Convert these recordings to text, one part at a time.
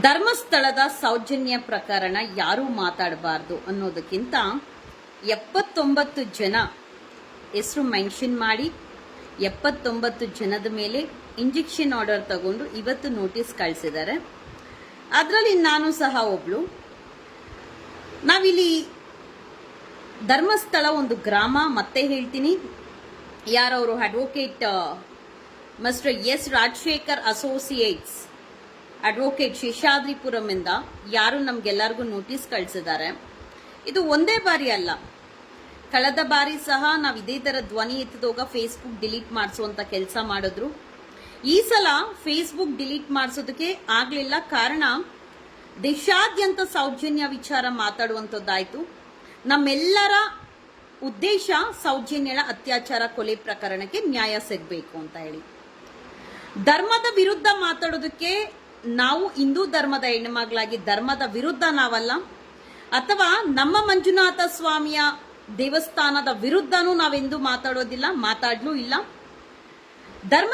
ಧರ್ಮಸ್ಥಳದ ಸೌಜನ್ಯ ಪ್ರಕರಣ ಯಾರೂ ಮಾತಾಡಬಾರ್ದು ಅನ್ನೋದಕ್ಕಿಂತ ಎಪ್ಪತ್ತೊಂಬತ್ತು ಜನ ಹೆಸರು ಮೆನ್ಷನ್ ಮಾಡಿ, ಎಪ್ಪತ್ತೊಂಬತ್ತು ಜನದ ಮೇಲೆ ಇಂಜೆಕ್ಷನ್ ಆರ್ಡರ್ ತಗೊಂಡು ಇವತ್ತು ನೋಟಿಸ್ ಕಳಿಸಿದ್ದಾರೆ. ಅದರಲ್ಲಿ ನಾನು ಸಹ ಒಬ್ಳು. ನಾವಿಲ್ಲಿ ಧರ್ಮಸ್ಥಳ ಒಂದು ಗ್ರಾಮ, ಮತ್ತೆ ಹೇಳ್ತೀನಿ. ಯಾರವರು advocate mister S Rajashekar associates advocate Seshadripuram ಇಂದ ಯಾರು ನಮ್ಗೆಲ್ಲರಿಗೂ ನೋಟಿಸ್ ಕಳಿಸಿದ್ದಾರೆ. ಇದು ಒಂದೇ ಬಾರಿ ಅಲ್ಲ. ಕಳೆದ ಬಾರಿ ಸಹ ನಾವು ಇದೇ ತರ ಧ್ವನಿ ಎತ್ತಿದಾಗ ಫೇಸ್ಬುಕ್ ಡಿಲೀಟ್ ಮಾಡಿಸುವಂತ ಕೆಲಸ ಮಾಡಿದ್ರು. ಈ ಸಲ ಫೇಸ್ಬುಕ್ ಡಿಲೀಟ್ ಮಾಡಿಸೋದಕ್ಕೆ ಆಗ್ಲಿಲ್ಲ ಕಾರಣ ದೇಶಾದ್ಯಂತ ಸೌಜನ್ಯ ವಿಚಾರ ಮಾತಾಡುವಂಥದ್ದಾಯ್ತು ನಮ್ಮೆಲ್ಲರ ಉದ್ದೇಶ ಸೌಜನ್ಯಳ ಅತ್ಯಾಚಾರ ಕೊಲೆ ಪ್ರಕರಣಕ್ಕೆ ನ್ಯಾಯ ಸಿಗಬೇಕು ಅಂತ ಹೇಳಿ. ಧರ್ಮದ ವಿರುದ್ಧ ಮಾತಾಡೋದಕ್ಕೆ ನಾವು ಹಿಂದೂ ಧರ್ಮದ ಹೆಣ್ಣುಮಗಳಾಗಿ ಧರ್ಮದ ವಿರುದ್ಧ ನಾವಲ್ಲ. ಅಥವಾ ನಮ್ಮ ಮಂಜುನಾಥ ಸ್ವಾಮಿಯ ದೇವಸ್ಥಾನದ ವಿರುದ್ಧನೂ ನಾವೆಂದು ಮಾತಾಡೋದಿಲ್ಲ, ಮಾತಾಡ್ಲೂ ಇಲ್ಲ. ಧರ್ಮ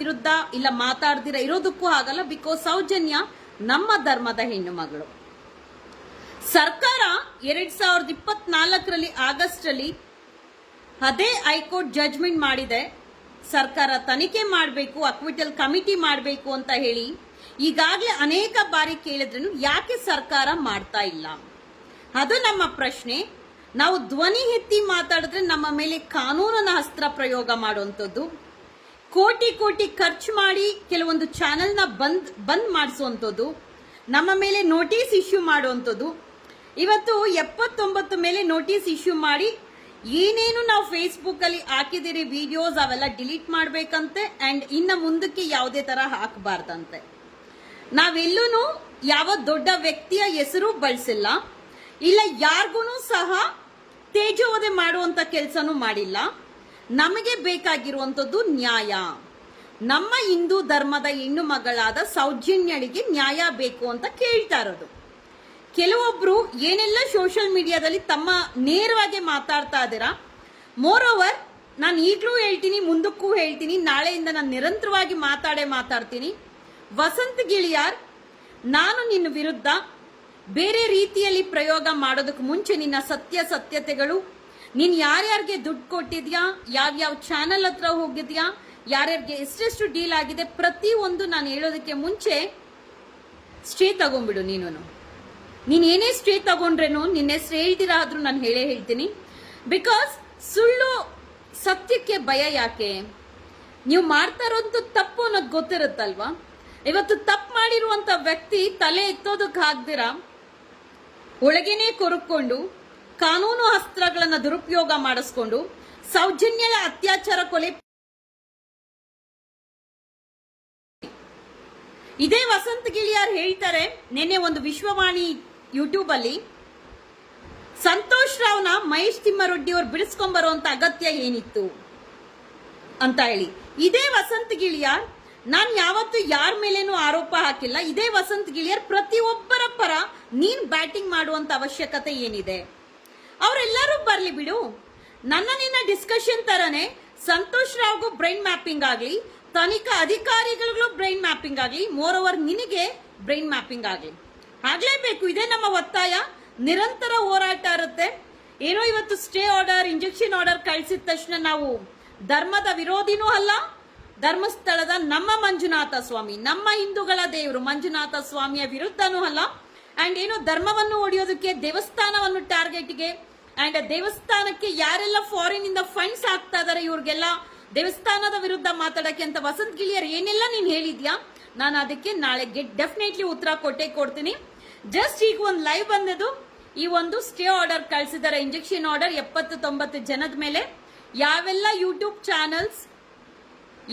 ವಿರುದ್ಧ ಇಲ್ಲ, ಮಾತಾಡ್ದಿರ ಇರೋದಕ್ಕೂ ಆಗಲ್ಲ ಬಿಕಾಸ್ ಸೌಜನ್ಯ ನಮ್ಮ ಧರ್ಮದ ಹೆಣ್ಣು ಮಗಳು ಸರ್ಕಾರ ಎರಡ್ ಸಾವಿರದ ಇಪ್ಪತ್ನಾಲ್ಕರಲ್ಲಿ ಆಗಸ್ಟ್ ಅಲ್ಲಿ ಅದೇ ಹೈಕೋರ್ಟ್ ಜಡ್ಜ್ಮೆಂಟ್ ಮಾಡಿದೆ. ಸರ್ಕಾರ ತನಿಖೆ ಮಾಡಬೇಕು ಅಕ್ವಿಟಲ್ ಕಮಿಟಿ ಮಾಡಬೇಕು ಅಂತ ಹೇಳಿ ಈಗಾಗಲೇ ಅನೇಕ ಬಾರಿ ಕೇಳಿದ್ರು ಯಾಕೆ ಸರ್ಕಾರ ಮಾಡ್ತಾ ಇಲ್ಲ? ಅದು ನಮ್ಮ ಪ್ರಶ್ನೆ. ನಾವು ಧ್ವನಿ ಎತ್ತಿ ಮಾತಾಡಿದ್ರೆ ನಮ್ಮ ಮೇಲೆ ಕಾನೂನಿನ ಅಸ್ತ್ರ ಪ್ರಯೋಗ ಮಾಡುವಂಥದ್ದು. ಕೋಟಿ ಕೋಟಿ ಖರ್ಚು ಮಾಡಿ ಕೆಲವೊಂದು ಚಾನೆಲ್ನ ಬಂದ್ ಬಂದ್ ಮಾಡಿಸುವಂಥದ್ದು ನಮ್ಮ ಮೇಲೆ ನೋಟಿಸ್ ಇಶ್ಯೂ ಮಾಡುವಂಥದ್ದು. ಇವತ್ತು ಎಪ್ಪತ್ತೊಂಬತ್ತು ಮೇಲೆ ನೋಟಿಸ್ ಇಶ್ಯೂ ಮಾಡಿ ಏನೇನು ನಾವು ಫೇಸ್ಬುಕ್ ಅಲ್ಲಿ ಹಾಕಿದಿರಿ ವಿಡಿಯೋಸ್ ಅವೆಲ್ಲ ಡಿಲೀಟ್ ಮಾಡ್ಬೇಕಂತೆ ಅಂಡ್ ಇನ್ನ ಮುಂದಕ್ಕೆ ಯಾವುದೇ ತರ ಹಾಕಬಾರ್ದಂತೆ. ನಾವೆಲ್ಲೂ ಯಾವ ದೊಡ್ಡ ವ್ಯಕ್ತಿಯ ಹೆಸರು ಬಳಸಿಲ್ಲ, ಇಲ್ಲ ಯಾರಿಗೂ ಸಹ ತೇಜೋವಧೆ ಮಾಡುವಂತ ಕೆಲಸನೂ ಮಾಡಿಲ್ಲ. ನಮಗೆ ಬೇಕಾಗಿರುವಂಥದ್ದು ನ್ಯಾಯ. ನಮ್ಮ ಹಿಂದೂ ಧರ್ಮದ ಹೆಣ್ಣು ಮಗಳಾದ ಸೌಜನ್ಯಳಿಗೆ ನ್ಯಾಯ ಬೇಕು ಅಂತ ಕೇಳ್ತಾ ಇರೋದು. ಕೆಲವೊಬ್ರು ಏನೆಲ್ಲ ಸೋಷಿಯಲ್ ಮೀಡಿಯಾದಲ್ಲಿ ತಮ್ಮ ನೇರವಾಗಿ ಮಾತಾಡ್ತಾ ಇದ್ದೀರಾ? ಮೋರ್ ಓವರ್ ನಾನು ಈಗಲೂ ಹೇಳ್ತೀನಿ, ಮುಂದಕ್ಕೂ ಹೇಳ್ತೀನಿ, ನಾಳೆಯಿಂದ ನಾನು ನಿರಂತರವಾಗಿ ಮಾತಾಡೇ ಮಾತಾಡ್ತೀನಿ. ವಸಂತ್ ಗಿಳಿಯಾರ್, ನಾನು ನಿನ್ನ ವಿರುದ್ಧ ಬೇರೆ ರೀತಿಯಲ್ಲಿ ಪ್ರಯೋಗ ಮಾಡೋದಕ್ಕೆ ಮುಂಚೆ ನಿನ್ನ ಸತ್ಯ ಸತ್ಯತೆಗಳು, ನೀನು ಯಾರ್ಯಾರಿಗೆ ದುಡ್ಡು ಕೊಟ್ಟಿದ್ಯಾ, ಯಾವ್ಯಾವ ಚಾನಲ್ ಹತ್ರ ಹೋಗಿದ್ಯಾ, ಯಾರ್ಯಾರಿಗೆ ಎಷ್ಟೆಷ್ಟು ಡೀಲ್ ಆಗಿದೆ ಪ್ರತಿ ಒಂದು ನಾನು ಹೇಳೋದಕ್ಕೆ ಮುಂಚೆ ಸ್ಟೇ ತಗೊಂಡ್ಬಿಡು ನೀನು ನೀನ್ ಏನೇ ಸ್ಟ್ರೇ ತಗೊಂಡ್ರೇನು, ನಿನ್ನ ಹೆಸರು ಹೇಳ್ತೀರಾ ಆದ್ರೂ ನಾನು ಹೇಳೇ ಹೇಳ್ತೀನಿ. ಬಿಕಾಸ್ ಸುಳ್ಳು ಸತ್ಯಕ್ಕೆ ಭಯ ಯಾಕೆ? ನೀವು ಮಾಡ್ತಾ ಇರೋದು ತಪ್ಪು ಅನ್ನೋದು ಗೊತ್ತಿರುತ್ತಲ್ವಾ? ಇವತ್ತು ತಪ್ಪು ಮಾಡಿರುವಂತ ವ್ಯಕ್ತಿ ತಲೆ ಎತ್ತೋದಕ್ಕೆ ಹಾಕ್ದಿರ ಒಳಗೇನೆ ಕೊರಕೊಂಡು, ಕಾನೂನು ಅಸ್ತ್ರಗಳನ್ನ ದುರುಪಯೋಗ ಮಾಡಿಸ್ಕೊಂಡು, ಸೌಜನ್ಯದ ಅತ್ಯಾಚಾರ ಕೊಲೆ ಇದೇ ವಸಂತ ಗಿಳಿಯಾರ್ ಹೇಳ್ತಾರೆ, ನಿನ್ನೆ ಒಂದು ವಿಶ್ವವಾಣಿ ಯೂಟ್ಯೂಬ್ ಅಲ್ಲಿ ಸಂತೋಷ್ ರಾವ್ನ ಮಹೇಶ್ ತಿಮ್ಮರೊಡ್ಡಿ ಅವ್ರು ಬಿಡಿಸ್ಕೊಂಬರುವಂತ ಅಗತ್ಯ ಏನಿತ್ತು ಅಂತ ಹೇಳಿ. ಇದೇ ವಸಂತ ಗಿಳಿಯಾರ್, ನಾನು ಯಾವತ್ತು ಯಾರ ಮೇಲೇನೂ ಆರೋಪ ಹಾಕಿಲ್ಲ. ಇದೇ ವಸಂತ ಗಿಳಿಯರ್ ಪ್ರತಿಯೊಬ್ಬರ ಪರ ನೀನ್ ಬ್ಯಾಟಿಂಗ್ ಮಾಡುವಂತ ಅವಶ್ಯಕತೆ ಏನಿದೆ? ಅವರೆಲ್ಲರೂ ಬರ್ಲಿ ಬಿಡು. ನನ್ನ ನಿನ್ನ ಡಿಸ್ಕಷನ್ ತರನೇ ಸಂತೋಷ್ ರಾವ್ಗೂ ಬ್ರೈನ್ ಮ್ಯಾಪಿಂಗ್ ಆಗ್ಲಿ, ತನಿಖಾ ಅಧಿಕಾರಿಗಳಿಗೂ ಬ್ರೈನ್ ಮ್ಯಾಪಿಂಗ್ ಆಗ್ಲಿ ಮೋರ್ ಓವರ್ ನಿನಗೆ ಬ್ರೈನ್ ಮ್ಯಾಪಿಂಗ್ ಆಗ್ಲಿ. ಆಗ್ಲೇಬೇಕು. ಇದೇ ನಮ್ಮ ಒತ್ತಾಯ. ನಿರಂತರ ಹೋರಾಟ ಇರುತ್ತೆ. ಏನೋ ಇವತ್ತು ಸ್ಟೇ ಆರ್ಡರ್ ಇಂಜೆಕ್ಷನ್ ಆರ್ಡರ್ ಕಳಿಸಿದ ತಕ್ಷಣ ನಾವು ಧರ್ಮದ ವಿರೋಧಿನೂ ಅಲ್ಲ, ಧರ್ಮಸ್ಥಳದ ನಮ್ಮ ಮಂಜುನಾಥ ಸ್ವಾಮಿ, ನಮ್ಮ ಹಿಂದೂಗಳ ದೇವರು ಮಂಜುನಾಥ ಸ್ವಾಮಿಯ ವಿರುದ್ಧನೂ ಅಲ್ಲ. ಅಂಡ್ ಏನು ಧರ್ಮವನ್ನು ಹೊಡೆಯೋದಕ್ಕೆ ದೇವಸ್ಥಾನವನ್ನು ಟಾರ್ಗೆಟ್ಗೆ ಅಂಡ್ ದೇವಸ್ಥಾನಕ್ಕೆ ಯಾರೆಲ್ಲ ಫಾರಿನ್ ಇಂದ ಫಂಡ್ಸ್ ಆಗ್ತಾ ಇದಾರೆ ಇವ್ರಿಗೆಲ್ಲ, ದೇವಸ್ಥಾನದ ವಿರುದ್ಧ ಮಾತಾಡಕ್ಕೆ ಅಂತ ವಸಂತ್ ಗಿಳಿಯರ್ ಏನೆಲ್ಲ ನೀನ್ ಹೇಳಿದ್ಯಾ? ನಾನು ಅದಕ್ಕೆ ನಾಳೆಗೆ ಡೆಫಿನೆಟ್ಲಿ ಉತ್ತರ ಕೊಟ್ಟೆ ಕೊಡ್ತೀನಿ. ಜಸ್ಟ್ ಈಗ ಒಂದು ಲೈವ್ ಬಂದದು ಈ ಒಂದು ಸ್ಟೇ ಆರ್ಡರ್ ಕಳಿಸಿದ್ದಾರೆ. ಇಂಜೆಕ್ಷನ್ ಆರ್ಡರ್ ಎಪ್ಪತ್ತು ತೊಂಬತ್ತು ಜನದ ಮೇಲೆ. ಯಾವೆಲ್ಲ ಯೂಟ್ಯೂಬ್ ಚಾನಲ್ಸ್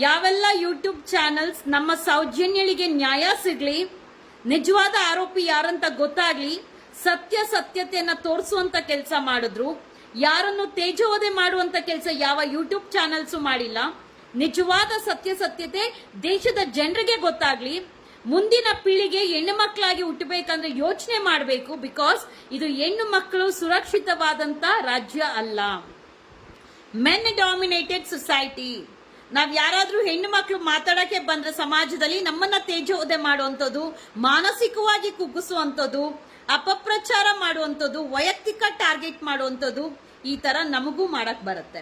ಯಾವೆಲ್ಲ ಯೂಟ್ಯೂಬ್ ಚಾನಲ್ಸ್ ನಮ್ಮ ಸೌಜನ್ಯಳಿಗೆ ನ್ಯಾಯ ಸಿಗ್ಲಿ, ನಿಜವಾದ ಆರೋಪಿ ಯಾರಂತ ಗೊತ್ತಾಗ್ಲಿ, ಸತ್ಯ ಸತ್ಯತೆಯನ್ನ ತೋರಿಸುವಂತ ಕೆಲಸ ಮಾಡಿದ್ರು. ಯಾರನ್ನು ತೇಜೋವಧೆ ಮಾಡುವಂತ ಕೆಲಸ ಯಾವ ಯೂಟ್ಯೂಬ್ ಚಾನಲ್ಸ್ ಮಾಡಿಲ್ಲ. ನಿಜವಾದ ಸತ್ಯ ಸತ್ಯತೆ ದೇಶದ ಜನರಿಗೆ ಗೊತ್ತಾಗ್ಲಿ. ಮುಂದಿನ ಪೀಳಿಗೆ ಹೆಣ್ಣು ಮಕ್ಕಳಾಗಿ ಹುಟ್ಟಬೇಕಂದ್ರೆ ಯೋಚನೆ ಮಾಡಬೇಕು ಬಿಕಾಸ್ ಇದು ಹೆಣ್ಣು ಮಕ್ಕಳು ಸುರಕ್ಷಿತವಾದಂತ ರಾಜ್ಯ ಅಲ್ಲ. ಮೆನ್ ಡಾಮಿನೇಟೆಡ್ ಸೊಸೈಟಿ ನಾವ್ ಯಾರಾದ್ರೂ ಹೆಣ್ಣು ಮಕ್ಕಳು ಮಾತಾಡಕ್ಕೆ ಬಂದ್ರೆ ಸಮಾಜದಲ್ಲಿ ನಮ್ಮನ್ನ ತೇಜೋದೆ ಮಾಡುವಂಥದ್ದು, ಮಾನಸಿಕವಾಗಿ ಕುಗ್ಗಿಸುವಂಥದ್ದು, ಅಪಪ್ರಚಾರ ಮಾಡುವಂಥದ್ದು, ವೈಯಕ್ತಿಕ ಟಾರ್ಗೆಟ್ ಮಾಡುವಂಥದ್ದು ಈ ತರ ನಮಗೂ ಮಾಡಕ್ ಬರುತ್ತೆ.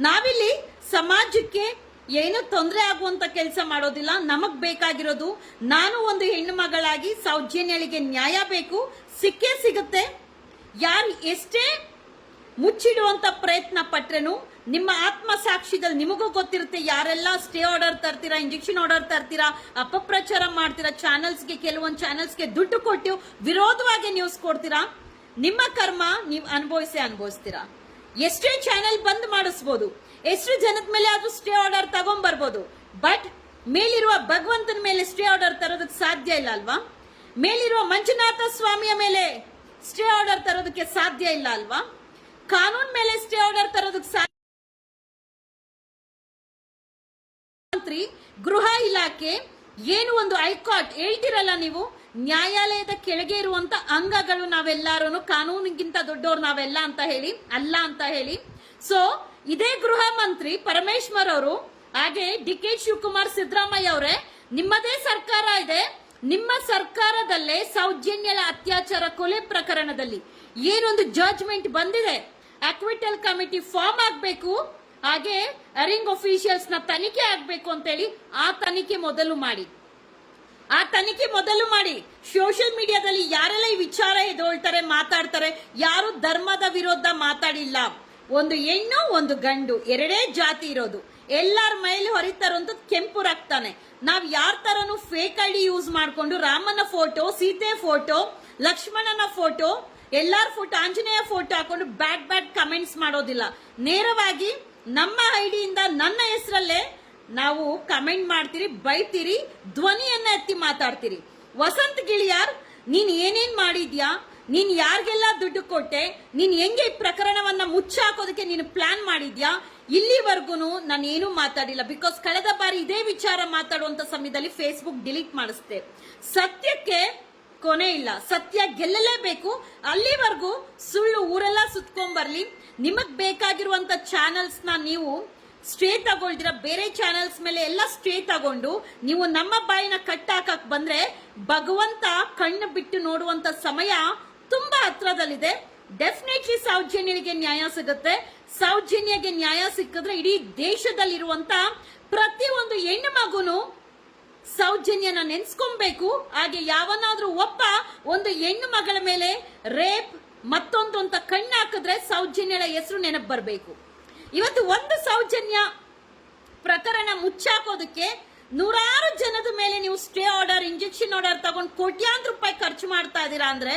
ನಾವಿಲ್ಲಿ ಸಮಾಜಕ್ಕೆ ಏನು ತೊಂದರೆ ಆಗುವಂತ ಕೆಲಸ ಮಾಡೋದಿಲ್ಲ. ನಮಗ್ ಬೇಕಾಗಿರೋದು ನಾನು ಒಂದು ಹೆಣ್ಣು ಮಗಳಾಗಿ ಸೌಜನ್ಯಳಿಗೆ ನ್ಯಾಯ ಬೇಕು. ಸಿಕ್ಕೇ ಸಿಗುತ್ತೆ. ಯಾರು ಎಷ್ಟೇ ಮುಚ್ಚಿಡುವಂತ ಪ್ರಯತ್ನ ಪಟ್ರೇನು ನಿಮ್ಮ ಆತ್ಮ ಸಾಕ್ಷಿದಲ್ಲಿ ನಿಮಗೂ ಗೊತ್ತಿರುತ್ತೆ ಯಾರೆಲ್ಲ ಸ್ಟೇ ಆರ್ಡರ್ ತರ್ತೀರಾ, ಇಂಜೆಕ್ಷನ್ ಆರ್ಡರ್ ತರ್ತೀರಾ, ಅಪಪ್ರಚಾರ ಮಾಡ್ತೀರಾ, ಚಾನೆಲ್ಸ್ಗೆ ಕೆಲವೊಂದು ಚಾನೆಲ್ಸ್ಗೆ ದುಡ್ಡು ಕೊಟ್ಟು ವಿರೋಧವಾಗಿ ನ್ಯೂಸ್ ಕೊಡ್ತೀರಾ? ನಿಮ್ಮ ಕರ್ಮ ನೀವು ಅನುಭವಿಸೇ ಅನುಭವಿಸ್ತೀರಾ? ಎಷ್ಟೇ ಚಾನೆಲ್ ಬಂದ್ ಮಾಡಿಸ್ಬೋದು, ಎಷ್ಟು ಜನದ ಮೇಲೆ ಆದ್ರೂ ಸ್ಟೇ ಆರ್ಡರ್ ತಗೊಂಡ್ಬರ್ಬೋದು ಬಟ್ ಮೇಲಿರುವ ಭಗವಂತನ ಮೇಲೆ ಸ್ಟೇ ಆರ್ಡರ್ ತರೋದಕ್ಕೆ ಸಾಧ್ಯ ಇಲ್ಲ ಅಲ್ವಾ? ಮೇಲಿರುವ ಮಂಜುನಾಥ ಸ್ವಾಮಿಯ ಮೇಲೆ ಸ್ಟೇ ಆರ್ಡರ್ ತರೋದಕ್ಕೆ ಸಾಧ್ಯ ಇಲ್ಲ ಅಲ್ವಾ? ಕಾನೂನ್ ಮೇಲೆ ಸ್ಟೇ ಆರ್ಡರ್ ತರೋದಕ್ಕೆ ಸಾಧ್ಯ ಗೃಹ ಇಲಾಖೆ, ಏನು ಒಂದು ಹೈಕೋರ್ಟ್ ಹೇಳ್ತಿರಲ್ಲ ನೀವು? ನ್ಯಾಯಾಲಯದ ಕೆಳಗೆ ಇರುವಂತ ಅಂಗಗಳು ನಾವೆಲ್ಲಾರು ಕಾನೂನಿಗಿಂತ ದೊಡ್ಡವ್ರು ನಾವೆಲ್ಲ ಅಂತ ಹೇಳಿ, ಅಲ್ಲ ಅಂತ ಹೇಳಿ. ಸೊ ಇದೇ ಗೃಹ ಮಂತ್ರಿ ಪರಮೇಶ್ವರ್ ಅವರು, ಹಾಗೆ ಡಿ ಕೆ ಶಿವಕುಮಾರ್ ಸಿದ್ದರಾಮಯ್ಯ ಅವರೇ, ನಿಮ್ಮದೇ ಸರ್ಕಾರ ಇದೆ. ನಿಮ್ಮ ಸರ್ಕಾರದಲ್ಲೇ ಸೌಜನ್ಯಳ ಅತ್ಯಾಚಾರ ಕೊಲೆ ಪ್ರಕರಣದಲ್ಲಿ ಏನೊಂದು ಜಡ್ಜ್ಮೆಂಟ್ ಬಂದಿದೆ. ಅಕ್ವಿಟಲ್ ಕಮಿಟಿ ಫಾರ್ಮ್ ಆಗಬೇಕು. ಹಾಗೆ ಅರಿಂಗ್ ಅಫಿಷಿಯಲ್ಸ್ನ ತನಿಖೆ ಆಗ್ಬೇಕು ಅಂತೇಳಿ ಆ ತನಿಖೆ ಮೊದಲು ಮಾಡಿ. ಆ ತನಿಖೆ ಮೊದಲು ಮಾಡಿ. ಸೋಷಿಯಲ್ ಮೀಡಿಯಾದಲ್ಲಿ ಯಾರೆಲ್ಲ ಈ ವಿಚಾರ ಎದೊಳ್ತಾರೆ ಮಾತಾಡ್ತಾರೆ, ಯಾರು ಧರ್ಮದ ವಿರೋಧ ಮಾತಾಡಿಲ್ಲ. ಒಂದು ಹೆಣ್ಣು, ಒಂದು ಗಂಡು, ಎರಡೇ ಜಾತಿ ಇರೋದು. ಎಲ್ಲರ ಮೈಲಿ ಹೊರಿತಾರಂತ ಕೆಂಪು ರಕ್ತಾನೆ. ನಾವ್ ಯಾರ ತರನು ಫೇಕ್ ಐಡಿ ಯೂಸ್ ಮಾಡ್ಕೊಂಡು ರಾಮನ ಫೋಟೋ ಸೀತೆ ಫೋಟೋ ಲಕ್ಷ್ಮಣನ ಫೋಟೋ ಎಲ್ಲಾರ ಫೋಟೋ ಆಂಜನೇಯ ಫೋಟೋ ಹಾಕೊಂಡು ಬ್ಯಾಡ್ ಬ್ಯಾಡ್ ಕಮೆಂಟ್ಸ್ ಮಾಡೋದಿಲ್ಲ. ನೇರವಾಗಿ ನಮ್ಮ ಐಡಿಯಿಂದ ನನ್ನ ಹೆಸರಲ್ಲೇ ನಾವು ಕಮೆಂಟ್ ಮಾಡ್ತೀರಿ, ಬೈತೀರಿ, ಧ್ವನಿಯನ್ನ ಎತ್ತಿ ಮಾತಾಡ್ತೀರಿ. ವಸಂತ್ ಗಿಳಿಯಾರ್, ನೀನ್ ಏನೇನ್ ಮಾಡಿದ್ಯಾ? ನೀನ್ ಯಾರಿಗೆಲ್ಲ ದುಡ್ಡು ಕೊಟ್ಟೆ? ನೀನ್ ಹೆಂಗೆ ಈ ಪ್ರಕರಣವನ್ನ ಮುಚ್ಚಾಕೋದಕ್ಕೆ ನೀನು ಪ್ಲಾನ್ ಮಾಡಿದ್ಯಾ? ಇಲ್ಲಿವರೆಗೂ ನಾನು ಏನೂ ಮಾತಾಡಿಲ್ಲ. ಬಿಕಾಸ್ ಕಳೆದ ಬಾರಿ ಇದೇ ವಿಚಾರ ಮಾತಾಡುವಂತ ಸಮಯದಲ್ಲಿ ಫೇಸ್ಬುಕ್ ಡಿಲೀಟ್ ಮಾಡಿಸ್ತೆ ಸತ್ಯಕ್ಕೆ ಕೊನೆ ಇಲ್ಲ. ಸತ್ಯ ಗೆಲ್ಲಲೇಬೇಕು. ಅಲ್ಲಿವರೆಗೂ ಸುಳ್ಳು ಊರೆಲ್ಲ ಸುತ್ಕೊಂಡ್ ಬರ್ಲಿ. ನಿಮಗ್ ಬೇಕಾಗಿರುವಂತ ಚಾನೆಲ್ಸ್ನ ನೀವು ಸ್ಟೇ ತಗೊಳ್ದಿರ ಬೇರೆ ಚಾನೆಲ್ಸ್ ಮೇಲೆ ಎಲ್ಲ ಸ್ಟೇ ತಗೊಂಡು ನೀವು ನಮ್ಮ ಬಾಯಿನ ಕಟ್ಟಾಕಕ್ ಬಂದ್ರೆ ಭಗವಂತ ಕಣ್ಣು ಬಿಟ್ಟು ನೋಡುವಂತ ಸಮಯ ತುಂಬಾ ಹತ್ರದಲ್ಲಿದೆ. ಡೆಫಿನೆಟ್ಲಿ ಸೌಜನ್ಯರಿಗೆ ನ್ಯಾಯ ಸಿಗುತ್ತೆ. ಸೌಜನ್ಯಗೆ ನ್ಯಾಯ ಸಿಕ್ಕಿದ್ರೆ ಇಡೀ ದೇಶದಲ್ಲಿರುವಂತ ಪ್ರತಿಯೊಂದು ಹೆಣ್ಣು ಮಗುನು ಸೌಜನ್ಯನ ನೆನ್ಸ್ಕೊಬೇಕು. ಹಾಗೆ ಯಾವನಾದ್ರೂ ಒಬ್ಬ ಒಂದು ಹೆಣ್ಣು ಮಗಳ ಮೇಲೆ ರೇಪ್ ಮತ್ತೊಂದು ಅಂತ ಕಣ್ಣು ಹಾಕಿದ್ರೆ ಸೌಜನ್ಯಳ ಹೆಸರು ನೆನಪು ಬರಬೇಕು. ಇವತ್ತು ಒಂದು ಸೌಜನ್ಯ ಪ್ರಕರಣ ಮುಚ್ಚಾಕೋದಕ್ಕೆ ನೂರಾರು ಜನದ ಮೇಲೆ ನೀವು ಸ್ಟೇ ಆರ್ಡರ್, ಇಂಜೆಕ್ಷನ್ ಆರ್ಡರ್ ತಗೊಂಡು ಕೋಟ್ಯಾಂತರ ರೂಪಾಯಿ ಖರ್ಚು ಮಾಡ್ತಾ ಇದ್ದೀರಾ ಅಂದ್ರೆ,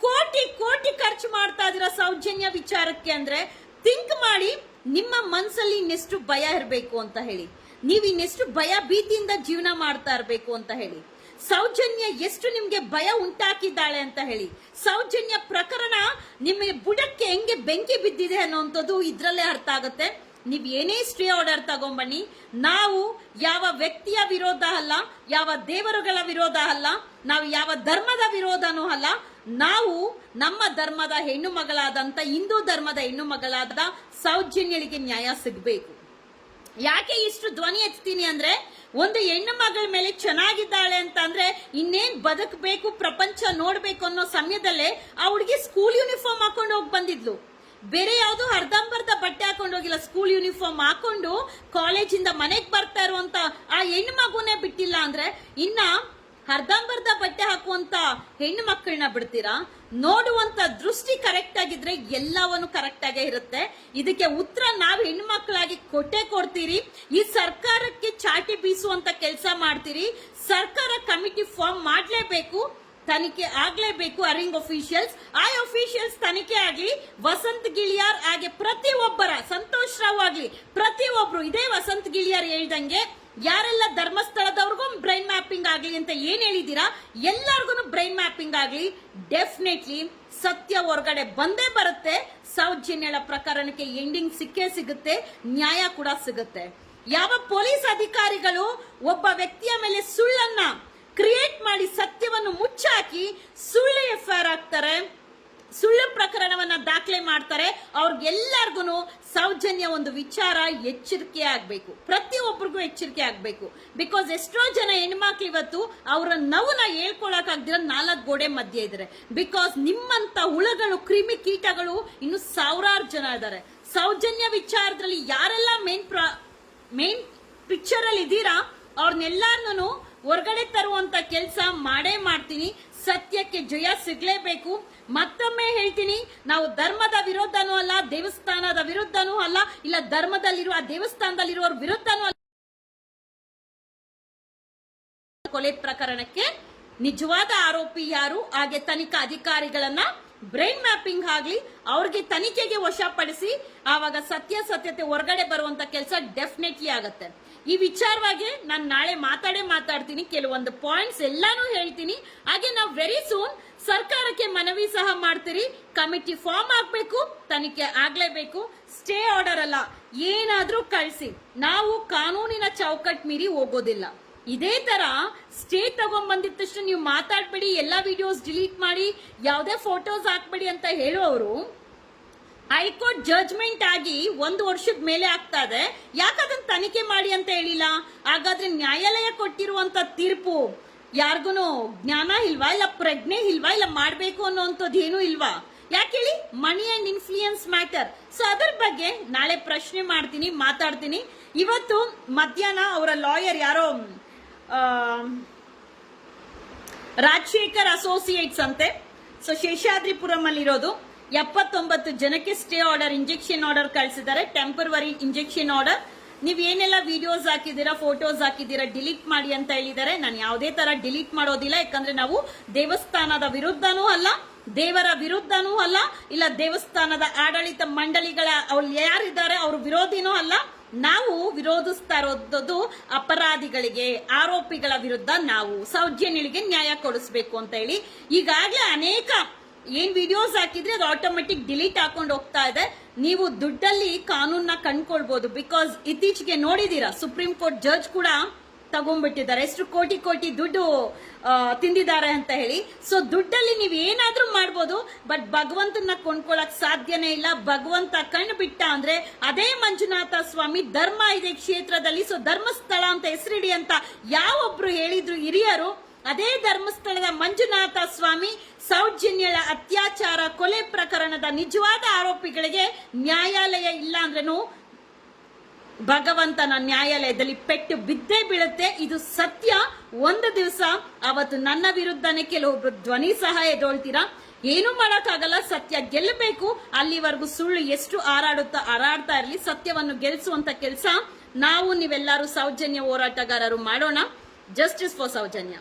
ಕೋಟಿ ಕೋಟಿ ಖರ್ಚು ಮಾಡ್ತಾ ಇದ್ದೀರಾ ಸೌಜನ್ಯ ವಿಚಾರಕ್ಕೆ ಅಂದ್ರೆ ಥಿಂಕ್ ಮಾಡಿ ನಿಮ್ಮ ಮನಸ್ಸಲ್ಲಿ ಇನ್ನೆಷ್ಟು ಭಯ ಇರಬೇಕು ಅಂತ ಹೇಳಿ. ನೀವು ಇನ್ನೆಷ್ಟು ಭಯ ಭೀತಿಯಿಂದ ಜೀವನ ಮಾಡ್ತಾ ಇರಬೇಕು ಅಂತ ಹೇಳಿ. ಸೌಜನ್ಯ ಎಷ್ಟು ನಿಮ್ಗೆ ಭಯ ಉಂಟಾಕಿದ್ದಾಳೆ ಅಂತ ಹೇಳಿ. ಸೌಜನ್ಯ ಪ್ರಕರಣ ನಿಮಗೆ ಬುಡಕ್ಕೆ ಹೆಂಗೆ ಬೆಂಕಿ ಬಿದ್ದಿದೆ ಅನ್ನೋಂಥದ್ದು ಇದ್ರಲ್ಲೇ ಅರ್ಥ ಆಗುತ್ತೆ. ನೀವ್ ಏನೇ ಸ್ಟ್ರೀ ಆರ್ಡರ್ ತಗೊಂಬನ್ನಿ. ನಾವು ಯಾವ ವ್ಯಕ್ತಿಯ ವಿರೋಧ ಅಲ್ಲ, ಯಾವ ದೇವರುಗಳ ವಿರೋಧ ಅಲ್ಲ, ನಾವು ಯಾವ ಧರ್ಮದ ವಿರೋಧನೂ ಅಲ್ಲ. ನಾವು ನಮ್ಮ ಧರ್ಮದ ಹೆಣ್ಣು ಮಗಳಾದಂತ ಹಿಂದೂ ಧರ್ಮದ ಹೆಣ್ಣು ಮಗಳಾದ ಸೌಜನ್ಯಳಿಗೆ ನ್ಯಾಯ ಸಿಗಬೇಕು. ಯಾಕೆ ಇಷ್ಟು ಧ್ವನಿ ಎತ್ತೀನಿ ಅಂದ್ರೆ ಒಂದು ಹೆಣ್ಣು ಮಗಳ ಮೇಲೆ ಚೆನ್ನಾಗಿದ್ದಾಳೆ ಅಂತ ಅಂದ್ರೆ ಇನ್ನೇನ್ ಬದುಕಬೇಕು, ಪ್ರಪಂಚ ನೋಡ್ಬೇಕು ಅನ್ನೋ ಸಮಯದಲ್ಲೇ ಆ ಹುಡುಗಿ ಸ್ಕೂಲ್ ಯೂನಿಫಾರ್ಮ್ ಹಾಕೊಂಡು ಹೋಗಿ ಬಂದಿದ್ಲು. ಬೇರೆ ಯಾವ್ದು ಅರ್ಧಂಬರ್ಧ ಬಟ್ಟೆ ಹಾಕೊಂಡು ಹೋಗಿಲ್ಲ ಸ್ಕೂಲ್ ಯೂನಿಫಾರ್ಮ್ ಹಾಕೊಂಡು ಕಾಲೇಜಿಂದ ಮನೆಗೆ ಬರ್ತಾ ಇರುವಂತ ಆ ಹೆಣ್ಣು ಮಗುನೇ ಬಿಟ್ಟಿಲ್ಲ ಅಂದ್ರೆ ಇನ್ನ ಅರ್ಧಂಬರ್ಧ ಬಟ್ಟೆ ಹಾಕುವಂತ ಹೆಣ್ಣು ಮಕ್ಕಳನ್ನ ಬಿಡ್ತೀರಾ? ನೋಡುವಂತ ದೃಷ್ಟಿ ಕರೆಕ್ಟ್ ಆಗಿದ್ರೆ ಎಲ್ಲವನ್ನು ಕರೆಕ್ಟ್ ಆಗೇ ಇರುತ್ತೆ. ಇದಕ್ಕೆ ಉತ್ತರ ನಾವು ಹೆಣ್ಣು ಮಕ್ಕಳಾಗಿ ಕೊಟ್ಟೆ ಕೊಡ್ತೀರಿ. ಈ ಸರ್ಕಾರಕ್ಕೆ ಚಾಟಿ ಬೀಸುವಂತ ಕೆಲಸ ಮಾಡ್ತೀರಿ. ಸರ್ಕಾರ ಕಮಿಟಿ ಫಾರ್ಮ್ ಮಾಡ್ಲೇಬೇಕು. ತನಿಖೆ ಆಗ್ಲೇಬೇಕು, ಅರಿಂಗ್ ಅಫಿಷಿಯಲ್ಸ್ ಆ ಅಫಿಷಿಯಲ್ಸ್ ತನಿಖೆ ಆಗಲಿ, ವಸಂತ್ ಗಿಳಿಯಾರ್ ಹಾಗೆ ಪ್ರತಿ ಒಬ್ಬರ ಸಂತೋಷ್ ರಾವ್ ಆಗ್ಲಿ ಪ್ರತಿ ಒಬ್ರು ಇದೇ ವಸಂತ್ ಗಿಳಿಯಾರ್ ಹೇಳ್ದಂಗೆ, ಯಾರೆಲ್ಲ ಧರ್ಮಸ್ಥಳದವ್ರಿಗೂ ಬ್ರೈನ್ ಮ್ಯಾಪಿಂಗ್ ಆಗಲಿ ಅಂತ ಏನ್ ಹೇಳಿದೀರಾ ಎಲ್ಲರಿಗೂ ಬ್ರೈನ್ ಮ್ಯಾಪಿಂಗ್ ಆಗಲಿ ಡೆಫಿನೆಟ್ಲಿ ಸತ್ಯ ಹೊರಗಡೆ ಬಂದೇ ಬರುತ್ತೆ. ಸೌಜನ್ಯಳ ಪ್ರಕರಣಕ್ಕೆ ಎಂಡಿಂಗ್ ಸಿಕ್ಕೇ ಸಿಗುತ್ತೆ, ನ್ಯಾಯ ಕೂಡ ಸಿಗುತ್ತೆ. ಯಾವ ಪೊಲೀಸ್ ಅಧಿಕಾರಿಗಳು ಒಬ್ಬ ವ್ಯಕ್ತಿಯ ಮೇಲೆ ಸುಳ್ಳನ್ನ ಕ್ರಿಯೇಟ್ ಸುಳ್ಳು ಎಫ್ ಎಫ್ಐಆರ್ ಆಗ್ತಾರೆ ಸುಳ್ಳು ಪ್ರಕರಣವನ್ನ ದಾಖಲೆ ಮಾಡ್ತಾರೆ ಅವ್ರಿಗೆಲ್ಲರಿಗೂ ಸೌಜನ್ಯ ಒಂದು ವಿಚಾರ ಎಚ್ಚರಿಕೆ ಆಗ್ಬೇಕು. ಪ್ರತಿಯೊಬ್ಬರಿಗೂ ಎಚ್ಚರಿಕೆ ಆಗ್ಬೇಕು. ಬಿಕಾಸ್ ಎಷ್ಟೋ ಜನ ಹೆಣ್ಮಕ್ಳು ಇವತ್ತು ಅವರ ನೋವನ್ನ ಹೇಳ್ಕೊಳಕ್ ಆಗ್ದಿರ ನಾಲ್ಕು ಗೋಡೆ ಮಧ್ಯೆ ಇದ್ದಾರೆ ಬಿಕಾಸ್ ನಿಮ್ಮಂತ ಹುಳಗಳು, ಕ್ರಿಮಿ ಕೀಟಗಳು ಇನ್ನು ಸಾವಿರಾರು ಜನ ಇದ್ದಾರೆ ಸೌಜನ್ಯ ವಿಚಾರದಲ್ಲಿ ಯಾರೆಲ್ಲ ಮೇನ್ ಮೇನ್ ಪಿಕ್ಚರ್ ಅಲ್ಲಿ ಇದ್ದೀರಾ ಅವ್ರನ್ನೆಲ್ಲಾರ್ನು ಹೊರಗಡೆ ತರುವಂತ ಕೆಲಸ ಮಾಡೇ ಮಾಡ್ತೀನಿ. ಸತ್ಯಕ್ಕೆ ಜಯ ಸಿಗ್ಲೇಬೇಕು. ಮತ್ತೊಮ್ಮೆ ಹೇಳ್ತೀನಿ, ನಾವು ಧರ್ಮದ ವಿರುದ್ಧನೂ ಅಲ್ಲ, ದೇವಸ್ಥಾನದ ವಿರುದ್ಧನೂ ಅಲ್ಲ, ಇಲ್ಲ ಧರ್ಮದಲ್ಲಿರುವ ದೇವಸ್ಥಾನದಲ್ಲಿರುವವ್ರ ವಿರುದ್ಧನೂ ಅಲ್ಲ. ಕೊಲೆ ಪ್ರಕರಣಕ್ಕೆ ನಿಜವಾದ ಆರೋಪಿ ಯಾರು? ಹಾಗೆ ತನಿಖಾ ಅಧಿಕಾರಿಗಳನ್ನ ಬ್ರೈನ್ ಮ್ಯಾಪಿಂಗ್ ಆಗ್ಲಿ, ಅವ್ರಿಗೆ ತನಿಖೆಗೆ ವಶಪಡಿಸಿ, ಆವಾಗ ಸತ್ಯ ಸತ್ಯತೆ ಹೊರಗಡೆ ಬರುವಂತ ಕೆಲಸ ಡೆಫಿನೆಟ್ಲಿ ಆಗತ್ತೆ. ಈ ವಿಚಾರವಾಗಿ ನಾನು ನಾಳೆ ಮಾತಾಡೇ ಮಾತಾಡ್ತೀನಿ. ಕೆಲವೊಂದು ಪಾಯಿಂಟ್ಸ್ ಎಲ್ಲಾನು ಹೇಳ್ತೀನಿ. ಹಾಗೆ ನಾವು ವೆರಿ ಸೂನ್ ಸರ್ಕಾರಕ್ಕೆ ಮನವಿ ಸಹ ಮಾಡ್ತೀರಿ. ಕಮಿಟಿ ಫಾರ್ಮ್ ಆಗ್ಬೇಕು ತನಿಖೆ ಆಗ್ಲೇಬೇಕು. ಸ್ಟೇ ಆರ್ಡರ್ ಅಲ್ಲ, ಏನಾದ್ರೂ ಕಳಿಸಿ. ನಾವು ಕಾನೂನಿನ ಚೌಕಟ್ ಮೀರಿ ಹೋಗೋದಿಲ್ಲ. ಇದೇ ತರ ಸ್ಟೇ ತಗೊಂಡ್ಬಂದಿದ ತಕ್ಷಣ ನೀವು ಮಾತಾಡ್ಬೇಡಿ, ಎಲ್ಲಾ ವಿಡಿಯೋಸ್ ಡಿಲೀಟ್ ಮಾಡಿ, ಯಾವುದೇ ಫೋಟೋಸ್ ಹಾಕ್ಬೇಡಿ ಅಂತ ಹೇಳುವವರು ಹೈಕೋರ್ಟ್ ಜಡ್ಜ್ಮೆಂಟ್ ಆಗಿ ಒಂದು ವರ್ಷದ ಮೇಲೆ ಆಗ್ತಾ ಇದೆ ಯಾಕದನ್ನ ತನಿಖೆ ಮಾಡಿ ಅಂತ ಹೇಳಿಲ್ಲ? ಹಾಗಾದ್ರೆ ನ್ಯಾಯಾಲಯ ಕೊಟ್ಟಿರುವಂತ ತೀರ್ಪು ಯಾರಿಗೂ ಜ್ಞಾನ ಇಲ್ವಾ? ಇಲ್ಲ ಪ್ರಜ್ಞೆ ಇಲ್ವಾ? ಇಲ್ಲ ಮಾಡಬೇಕು ಅನ್ನೋಂಥದ್ದು ಏನೂ ಇಲ್ವಾ? ಯಾಕೆ ಹೇಳಿ? Money and influence matter so ಅದರ ಬಗ್ಗೆ ನಾಳೆ ಪ್ರಶ್ನೆ ಮಾಡ್ತೀನಿ, ಮಾತಾಡ್ತೀನಿ. ಇವತ್ತು ಮಧ್ಯಾಹ್ನ ಅವರ ಲಾಯರ್ ಯಾರೋ ರಾಜಶೇಖರ್ ಅಸೋಸಿಯೇಟ್ಸ್ ಅಂತೆ. ಸೊ ಶೇಷಾದ್ರಿಪುರಂ ಅಲ್ಲಿ ಇರೋದು ಎಪ್ಪತ್ತೊಂಬತ್ತು ಜನಕ್ಕೆ ಸ್ಟೇ ಆರ್ಡರ್ ಇಂಜೆಕ್ಷನ್ ಆರ್ಡರ್ ಕಳಿಸಿದ್ದಾರೆ. ಟೆಂಪರವರಿ ಇಂಜೆಕ್ಷನ್ ಆರ್ಡರ್ ನೀವು ಏನೆಲ್ಲ ವಿಡಿಯೋಸ್ ಹಾಕಿದ್ದೀರಾ ಫೋಟೋಸ್ ಹಾಕಿದ್ದೀರಾ ಡಿಲೀಟ್ ಮಾಡಿ ಅಂತ ಹೇಳಿದ್ದಾರೆ. ನಾನು ಯಾವುದೇ ತರ ಡಿಲೀಟ್ ಮಾಡೋದಿಲ್ಲ. ಯಾಕಂದ್ರೆ ನಾವು ದೇವಸ್ಥಾನದ ವಿರುದ್ಧನೂ ಅಲ್ಲ, ದೇವರ ವಿರುದ್ಧನೂ ಅಲ್ಲ, ಇಲ್ಲ ದೇವಸ್ಥಾನದ ಆಡಳಿತ ಮಂಡಳಿಗಳ ಅವ್ರು ಯಾರಿದ್ದಾರೆ ಅವ್ರ ವಿರೋಧಿನೂ ಅಲ್ಲ. ನಾವು ವಿರೋಧಿಸ್ತಾ ಇರೋದು ಅಪರಾಧಿಗಳಿಗೆ, ಆರೋಪಿಗಳ ವಿರುದ್ಧ ನಾವು ಸೌಜನ್ಯಗಳಿಗೆ ನ್ಯಾಯ ಕೊಡಿಸ್ಬೇಕು ಅಂತ ಹೇಳಿ ಈಗಾಗಲೇ ಅನೇಕ ಏನ್ ವಿಡಿಯೋಸ್ ಹಾಕಿದ್ರೆ ಅದು ಆಟೋಮೆಟಿಕ್ ಡಿಲೀಟ್ ಹಾಕೊಂಡು ಹೋಗ್ತಾ ಇದೆ. ನೀವು ದುಡ್ಡಲ್ಲಿ ಕಾನೂನ್ನ ಕಂಡ್ಕೊಳ್ಬಹುದು ಬಿಕಾಸ್ ಇತ್ತೀಚೆಗೆ ನೋಡಿದೀರಾ ಸುಪ್ರೀಂ ಕೋರ್ಟ್ ಜಡ್ಜ್ ಕೂಡ ತಗೊಂಡ್ಬಿಟ್ಟಿದ್ದಾರೆ. ಎಷ್ಟು ಕೋಟಿ ಕೋಟಿ ದುಡ್ಡು ತಿಂದಿದ್ದಾರೆ ಅಂತ ಹೇಳಿ. ಸೊ ದುಡ್ಡಲ್ಲಿ ನೀವು ಏನಾದ್ರೂ ಮಾಡ್ಬೋದು ಬಟ್ ಭಗವಂತನ ಕೊಂಡ್ಕೊಳಕ್ ಸಾಧ್ಯನೇ ಇಲ್ಲ. ಭಗವಂತ ಕಣ್ಣು ಬಿಟ್ಟ ಅಂದ್ರೆ ಅದೇ ಮಂಜುನಾಥ ಸ್ವಾಮಿ ಧರ್ಮ ಇದೆ ಕ್ಷೇತ್ರದಲ್ಲಿ. ಸೊ ಧರ್ಮಸ್ಥಳ ಅಂತ ಹೆಸರಿಡಿ ಅಂತ ಯಾವೊಬ್ರು ಹೇಳಿದ್ರು ಹಿರಿಯರು ಅದೇ ಧರ್ಮಸ್ಥಳದ ಮಂಜುನಾಥ ಸ್ವಾಮಿ ಸೌಜನ್ಯಳ ಅತ್ಯಾಚಾರ ಕೊಲೆ ಪ್ರಕರಣದ ನಿಜವಾದ ಆರೋಪಿಗಳಿಗೆ ನ್ಯಾಯಾಲಯ ಇಲ್ಲ ಭಗವಂತನ ನ್ಯಾಯಾಲಯದಲ್ಲಿ ಪೆಟ್ಟು ಬಿದ್ದೇ ಬೀಳುತ್ತೆ. ಇದು ಸತ್ಯ. ಒಂದು ದಿವಸ ಅವತ್ತು ನನ್ನ ವಿರುದ್ಧನೇ ಕೆಲವೊಬ್ರು ಧ್ವನಿ ಸಹ ಎದೊಳ್ತೀರಾ ಏನು ಮಾಡೋಕ್ಕಾಗಲ್ಲ. ಸತ್ಯ ಗೆಲ್ಲಬೇಕು. ಅಲ್ಲಿವರೆಗೂ ಸುಳ್ಳು ಎಷ್ಟು ಹಾರಾಡುತ್ತಾ ಹಾರಾಡ್ತಾ ಇರಲಿ, ಸತ್ಯವನ್ನು ಗೆಲ್ಲಿಸುವಂತ ಕೆಲಸ ನಾವು ನೀವೆಲ್ಲರೂ ಸೌಜನ್ಯ ಹೋರಾಟಗಾರರು ಮಾಡೋಣ. Justice for Soujanya.